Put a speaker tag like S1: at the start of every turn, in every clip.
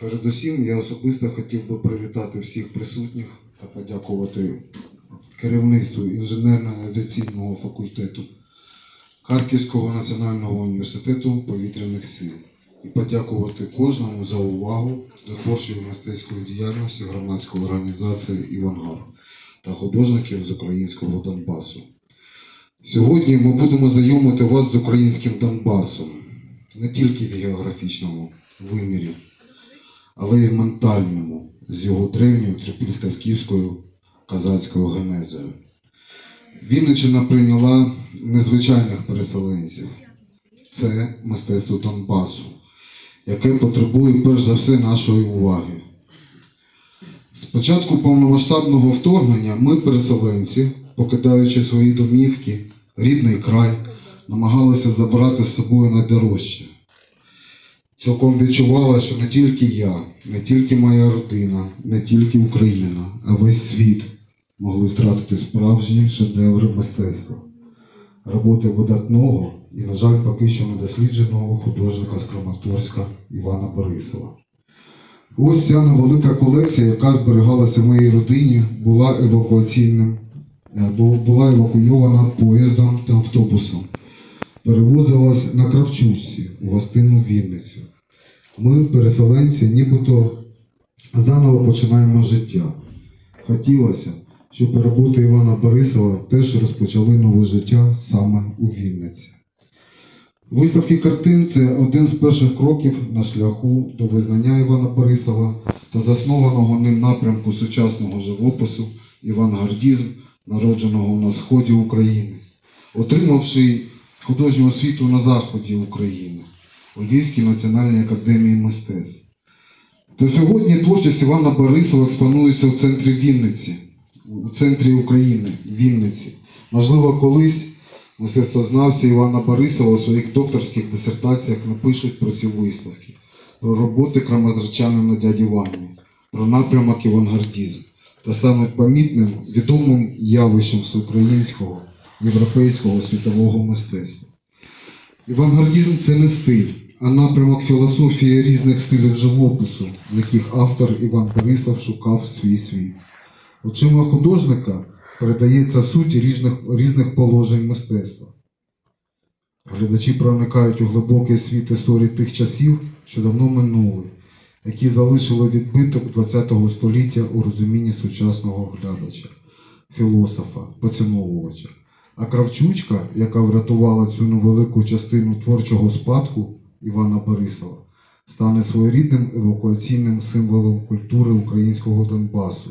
S1: Передусім, я особисто хотів би привітати всіх присутніх та подякувати керівництву інженерно-авіаційного факультету Харківського національного університету повітряних сил і подякувати кожному за увагу до творчої мистецької діяльності громадської організації Івангар та художників з українського Донбасу. Сьогодні ми будемо знайомити вас з українським Донбасом не тільки в географічному вимірі, але й ментальному з його древньою трипільсько-скіфською козацькою генезою. Вінниччина прийняла незвичайних переселенців. Це мистецтво Донбасу, яке потребує перш за все нашої уваги. З початку повномасштабного вторгнення ми, переселенці, покидаючи свої домівки, рідний край, намагалися забрати з собою найдорожче. Цілком відчувала, що не тільки я, не тільки моя родина, не тільки Україна, а весь світ могли втратити справжні шедеври мистецтва, роботи видатного і, на жаль, поки що недослідженого художника з Краматорська Івана Борисова. Ось ця невелика колекція, яка зберігалася в моїй родині, була евакуаційним, е, була евакуйована поїздом та автобусом. Перевозилась на Кравчужці у гостинну Вінницю. Ми, переселенці, нібито заново починаємо життя. Хотілося, щоб роботи Івана Борисова теж розпочали нове життя саме у Вінниці. Виставки картин це один з перших кроків на шляху до визнання Івана Борисова та заснованого ним напрямку сучасного живопису Івангардізм, народженого на сході України, отримавши художню освіту на заході України Львівській національній академії мистецтв. То сьогодні творчість Івана Борисова експонується в центрі Вінниці, у центрі України, Вінниці. Можливо, колись мистецтвознавці Івана Борисова у своїх докторських дисертаціях напишуть про ці виставки, про роботи краматорчанина дяді Вані, про напрямок авангардізм та саме помітним відомим явищем всеукраїнського, європейського світового мистецтва. Авангардізм це не стиль, напрямок філософії різних стилів живопису, в яких автор Іван Борисов шукав свій світ. Очима художника передається суть різних, різних положень мистецтва. Глядачі проникають у глибокий світ історії тих часів, що давно минули, які залишили відбиток ХХ століття у розумінні сучасного глядача, філософа, поціновувача. А Кравчучка, яка врятувала цю невелику частину творчого спадку Івана Борисова, стане своєрідним евакуаційним символом культури українського Донбасу,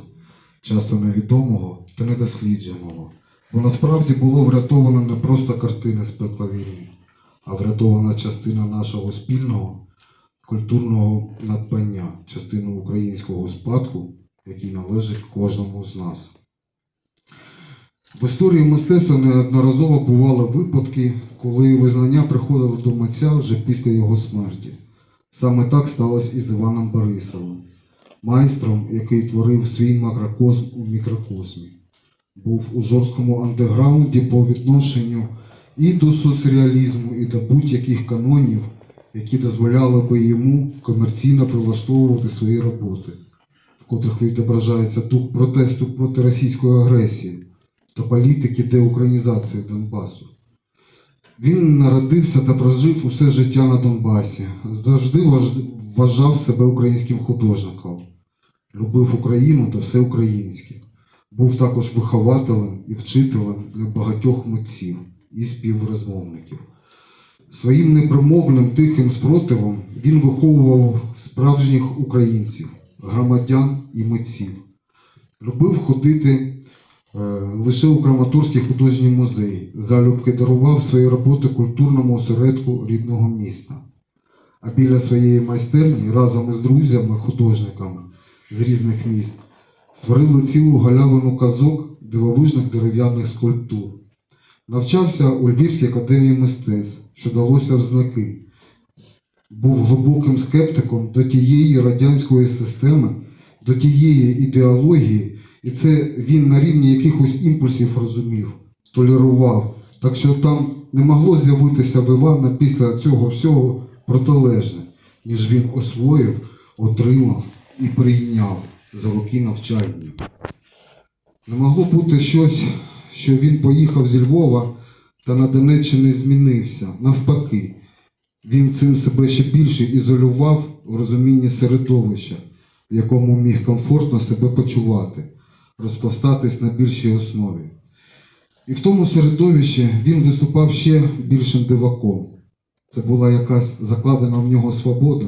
S1: часто невідомого та недослідженого. Бо насправді було врятовано не просто картини з пекла війни, а врятована частина нашого спільного культурного надбання, частина українського спадку, який належить кожному з нас. В історії мистецтва неодноразово бували випадки, коли визнання приходило до митця вже після його смерті. Саме так сталося і з Іваном Борисовим, майстром, який творив свій макрокосм у мікрокосмі. Був у жорсткому андеграунді по відношенню і до соцреалізму, і до будь-яких канонів, які дозволяли би йому комерційно прилаштовувати свої роботи, в котрих відображається дух протесту проти російської агресії та політики деукраїнізації Донбасу. Він народився та прожив усе життя на Донбасі, завжди вважав себе українським художником, любив Україну та все українське. Був також вихователем і вчителем для багатьох митців і співрозмовників. Своїм непромовним тихим спротивом він виховував справжніх українців, громадян і митців. Любив ходити лише у Краматорський художній музей, залюбки дарував свої роботи культурному осередку рідного міста. А біля своєї майстерні разом із друзями-художниками з різних міст створили цілу галявину казок дивовижних дерев'яних скульптур. Навчався у Львівській академії мистецтв, що далося в знаки. Був глибоким скептиком до тієї радянської системи, до тієї ідеології, і це він на рівні якихось імпульсів розумів, толерував. Так що там не могло з'явитися в Івана після цього всього протилежне, ніж він освоїв отримав і прийняв за роки навчання. Не могло бути щось, що він поїхав зі Львова та на Донеччині змінився. Навпаки, він цим себе ще більше ізолював в розумінні середовища, в якому міг комфортно себе почувати, розпостатись на більшій основі. І в тому середовищі він виступав ще більшим диваком. Це була якась закладена в нього свобода.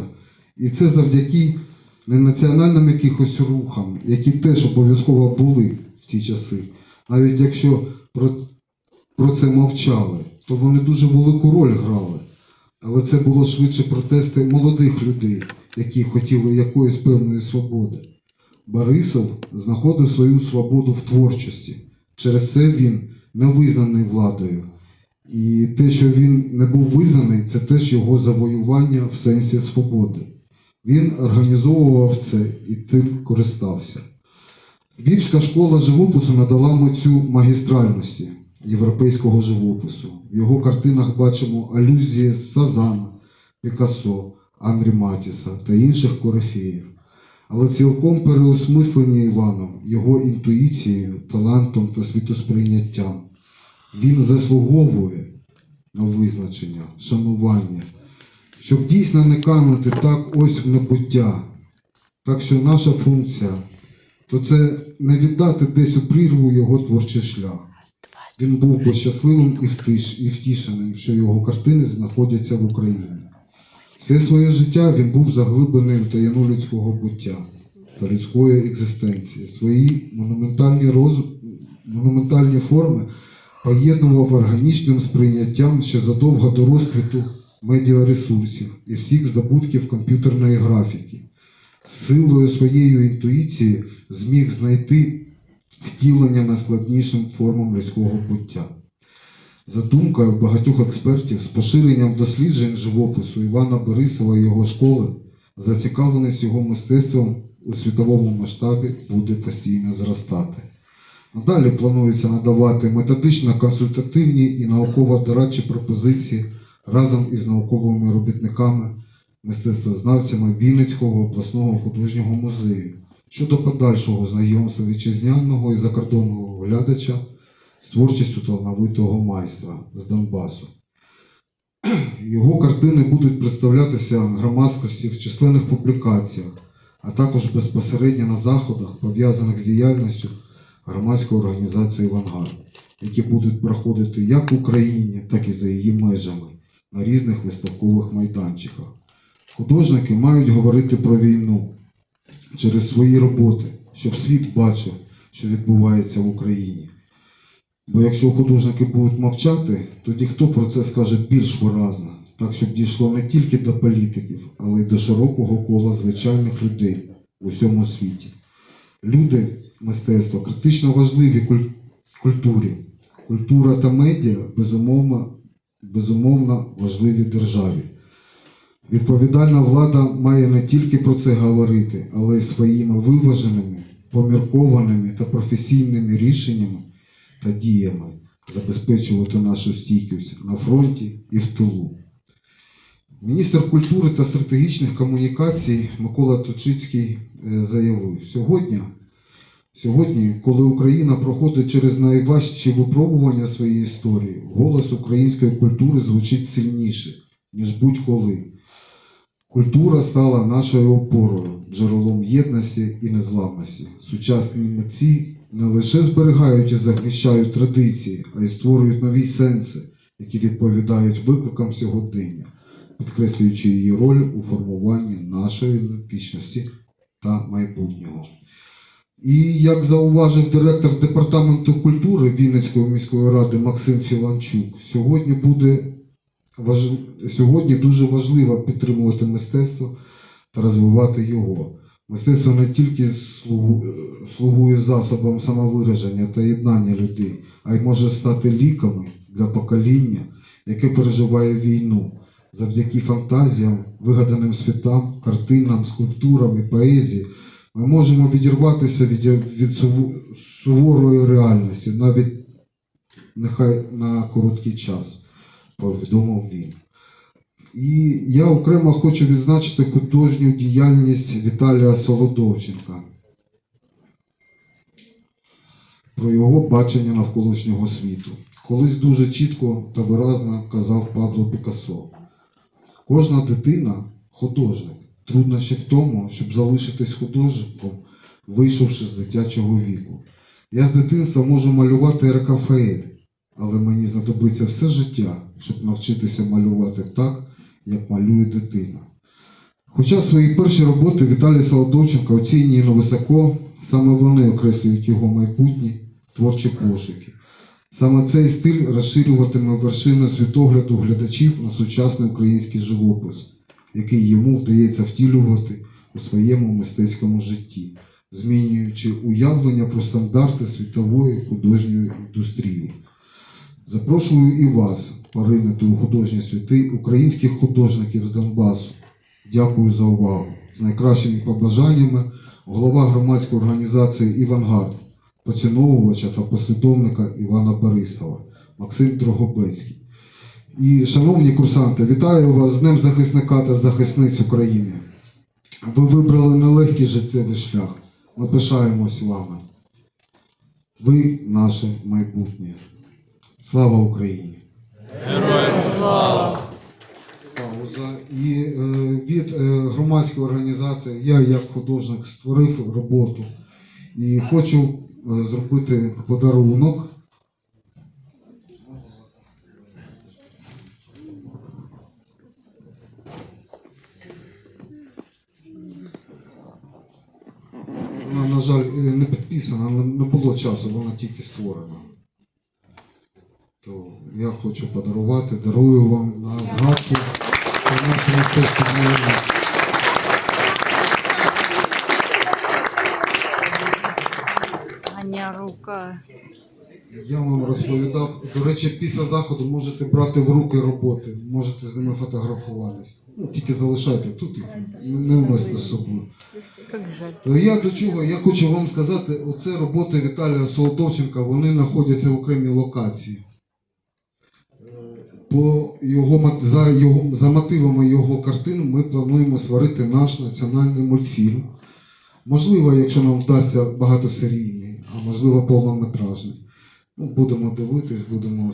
S1: І це завдяки не національним якихось рухам, які теж обов'язково були в ті часи. Навіть якщо про, про це мовчали, то вони дуже велику роль грали. Але це було швидше протести молодих людей, які хотіли якоїсь певної свободи. Борисов знаходив свою свободу в творчості. Через це він не визнаний владою. І те, що він не був визнаний, це теж його завоювання в сенсі свободи. Він організовував це і тим користався. Львівська школа живопису надала митцю магістральності європейського живопису. В його картинах бачимо алюзії Сазана, Пікассо, Андрі Матіса та інших корифеїв. Але цілком переосмислені Іваном, його інтуїцією, талантом та світосприйняттям. Він заслуговує на визначення, шанування, щоб дійсно не канути так ось в небуття. Так що наша функція то це не віддати десь у прірву його творчий шлях. Він був би щасливим і втішеним, що його картини знаходяться в Україні. Все своє життя він був заглиблений в таїну людського буття та людської екзистенції. Свої монументальні, роз... монументальні форми поєднував органічним сприйняттям ще задовго до розквіту медіаресурсів і всіх здобутків комп'ютерної графіки. Силою своєї інтуїції зміг знайти втілення найскладнішим формам людського буття. За думкою багатьох експертів, з поширенням досліджень живопису Івана Борисова і його школи, зацікавленість його мистецтвом у світовому масштабі буде постійно зростати. Надалі планується надавати методично-консультативні і науково-дорадчі пропозиції разом із науковими робітниками, мистецтвознавцями Вінницького обласного художнього музею щодо подальшого знайомства вітчизняного і закордонного глядача з творчістю талановитого майстра з Донбасу. Його картини будуть представлятися громадськості в численних публікаціях, а також безпосередньо на заходах, пов'язаних з діяльністю громадської організації «Авангард», які будуть проходити як в Україні, так і за її межами на різних виставкових майданчиках. Художники мають говорити про війну через свої роботи, щоб світ бачив, що відбувається в Україні. Бо якщо художники будуть мовчати, тоді хто про це скаже більш виразно, так щоб дійшло не тільки до політиків, але й до широкого кола звичайних людей у всьому світі. Люди, мистецтво критично важливі куль- культурі. Культура та медіа безумовно, безумовно важливі державі. Відповідальна влада має не тільки про це говорити, але й своїми виваженими, поміркованими та професійними рішеннями та діями забезпечувати нашу стійкість на фронті і в тилу. Міністр культури та стратегічних комунікацій Микола Точицький е, заявив, сьогодні, сьогодні, коли Україна проходить через найважчі випробування своєї історії, голос української культури звучить сильніше, ніж будь-коли. Культура стала нашою опорою, джерелом єдності і незламності. Сучасні митці не лише зберігають і захищають традиції, а й створюють нові сенси, які відповідають викликам сьогодення, підкреслюючи її роль у формуванні нашої вічності та майбутнього. І як зауважив директор департаменту культури Вінницької міської ради Максим Філанчук, сьогодні буде важ... сьогодні дуже важливо підтримувати мистецтво та розвивати його. Мистецтво не тільки слугує засобом самовираження та єднання людей, а й може стати ліками для покоління, яке переживає війну, завдяки фантазіям, вигаданим світам, картинам, скульптурам і поезії. Ми можемо відірватися від, від суворої реальності, навіть нехай на короткий час повідомив він. І я окремо хочу відзначити художню діяльність Віталія Солодовченка про його бачення навколишнього світу. Колись дуже чітко та виразно казав Пабло Пікассо. Кожна дитина художник. Труднощі в тому, щоб залишитись художником, вийшовши з дитячого віку. Я з дитинства можу малювати Рафаель, але мені знадобиться все життя, щоб навчитися малювати так, як малює дитина. Хоча свої перші роботи Віталій Солодовченко оцінює на високо, саме вони окреслюють його майбутні творчі пошуки. Саме цей стиль розширюватиме вершини світогляду глядачів на сучасний український живопис, який йому вдається втілювати у своєму мистецькому житті, змінюючи уявлення про стандарти світової художньої індустрії. Запрошую і вас поринути у художні світи українських художників з Донбасу. Дякую за увагу. З найкращими побажаннями голова громадської організації Івангард, поціновувача та послідовника Івана Борисова, Максим Дрогобецький. І, шановні курсанти, вітаю вас з Днем захисника та захисниць України. Ви вибрали нелегкий життєвий шлях. Ми пишаємось вами. Ви наше майбутнє. Слава Україні! Героям Пауза. І е, від е, громадської організації я як художник створив роботу і хочу е, зробити подарунок. Вона, на жаль, не підписана, не не було часу, вона тільки створена. Я хочу подарувати, дарую вам на згадку. про наше мистецтво воїна.
S2: Аня рука.
S1: Я вам розповідав. До речі, після заходу можете брати в руки роботи, можете з ними фотографуватись. Ну, тільки залишайте тут їх, не вносите з собою. Я до чого? Я хочу вам сказати, оце роботи Віталія Солодовченка, вони знаходяться в окремій локації. По його, за, його, за мотивами його картин ми плануємо створити наш національний мультфільм. Можливо, якщо нам вдасться багатосерійний, а можливо повнометражний. Ну, будемо дивитись, будемо.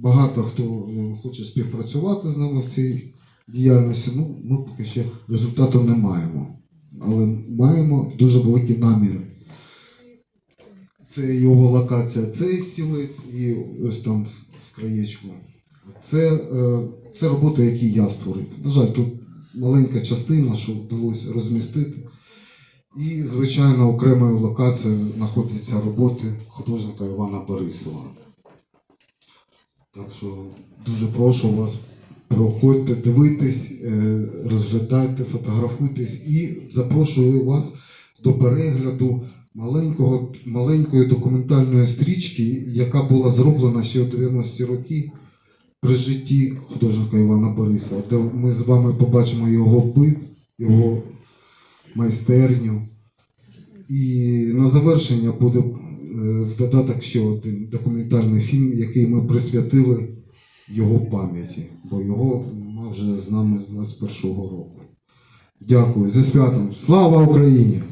S1: Багато хто е, хоче співпрацювати з нами в цій діяльності. Ну, ми поки ще результату не маємо. Але маємо дуже великі наміри. Це його локація, цей стілець і ось там з- краєчку. Це, е, це роботи, які я створив. На жаль, тут маленька частина, що вдалося розмістити. І, звичайно, окремою локацією знаходяться роботи художника Івана Борисова. Так що дуже прошу вас, проходьте, дивитесь, е, розглядайте, фотографуйтесь і запрошую вас до перегляду маленького, маленької документальної стрічки, яка була зроблена ще у 90-ті роки при житті художника Івана Борисова, де ми з вами побачимо його бит, його майстерню. І на завершення буде е, в додаток ще один документальний фільм, який ми присвятили його пам'яті, бо його нема вже з нами з 21-го року. Дякую. Зі святом. Слава Україні!